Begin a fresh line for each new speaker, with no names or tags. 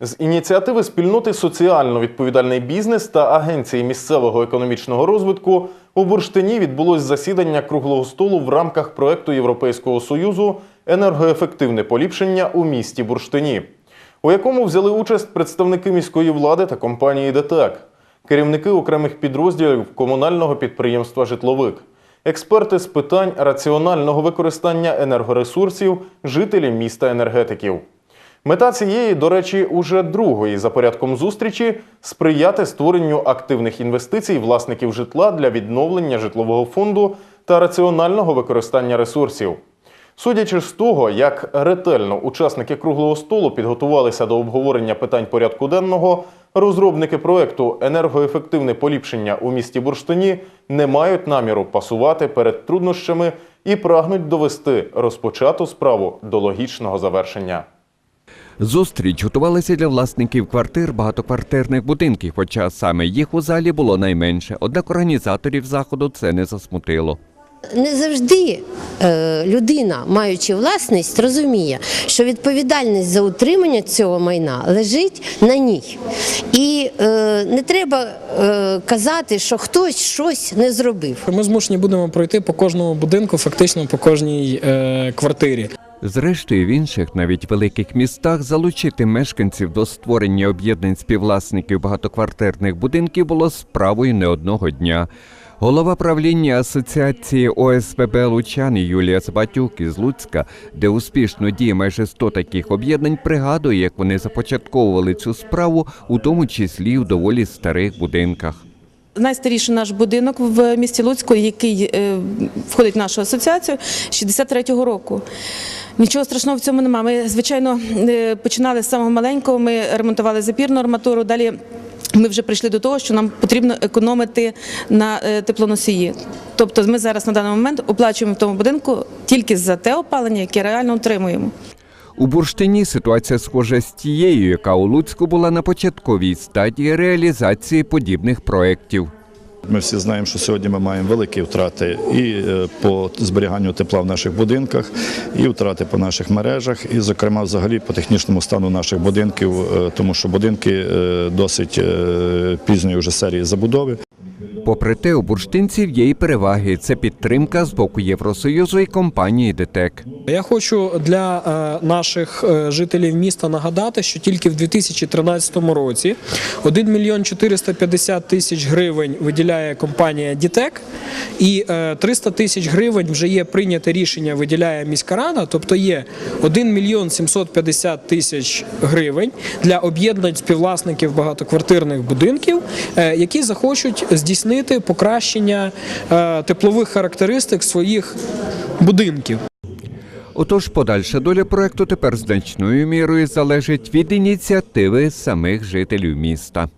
З ініціативи спільноти Соціально відповідальний бізнес та Агенції місцевого економічного розвитку у Бурштині відбулось засідання круглого столу в рамках проекту Європейського союзу енергоефективне поліпшення у місті Бурштині, у якому взяли участь представники міської влади та компанії ДТЕК, керівники окремих підрозділів комунального підприємства Житловик, експерти з питань раціонального використання енергоресурсів, жителі міста енергетиків. Мета цієї, до речі, уже другої за порядком зустрічі сприяти створенню активних інвестицій власників житла для відновлення житлового фонду та раціонального використання ресурсів. Судячи з того, як ретельно учасники круглого столу підготувалися до обговорення питань порядку денного, розробники проекту енергоефективне поліпшення у місті Бурштині не мають наміру пасувати перед труднощами і прагнуть довести розпочату справу до логічного завершення.
Зустріч готувалася для власників квартир багатоквартирних будинків, хоча саме їх у залі було найменше. Однак організаторів заходу це не засмутило.
Не завжди е, людина, маючи власність, розуміє, що відповідальність за утримання цього майна лежить на ній. І е, не треба е, казати, що хтось щось не зробив.
Ми змушені будемо пройти по кожному будинку, фактично по кожній квартирі.
Зрештою, в інших, навіть великих містах, залучити мешканців до створення об'єднань співвласників багатоквартирних будинків було справою не одного дня. Голова правління асоціації ОСББ Лучани Юлія Збатюк із Луцька, де успішно діє майже 100 таких об'єднань, пригадує, як вони започатковували цю справу, у тому числі у доволі старих будинках.
Найстаріший наш будинок в місті Луцьку, який е, входить в нашу асоціацію, 63-го року. Нічого страшного в цьому немає. Ми, звичайно, е, починали з самого маленького. Ми ремонтували запірну арматуру. Далі ми вже прийшли до того, що нам потрібно економити на е, теплоносії. Тобто, ми зараз на даний момент оплачуємо в тому будинку тільки за те опалення, яке реально утримуємо.
У Бурштині ситуація схожа з тією, яка у Луцьку була на початковій стадії реалізації подібних проєктів.
Ми всі знаємо, що сьогодні ми маємо великі втрати і е, по зберіганню тепла в наших будинках, і втрати по наших мережах, і, зокрема, взагалі по технічному стану наших будинків, е, тому що будинки е, досить пізньої вже серії забудови.
Попри те, у бурштинців є і переваги. Це підтримка з боку Євросоюзу і компанії ДТЕК.
Я хочу для е, наших е, жителів міста нагадати, що тільки в 2013 році 1 мільйон 450 тисяч гривень виділяє компанія Дітек, і е, 300 тисяч гривень вже є прийняте рішення, виділяє міська рада, тобто є 1 мільйон 750 тисяч гривень для об'єднань співвласників багатоквартирних будинків, е, які захочуть здійснити покращення е, теплових характеристик своїх будинків.
Отож, подальша доля проекту тепер значною мірою залежить від ініціативи самих жителів міста.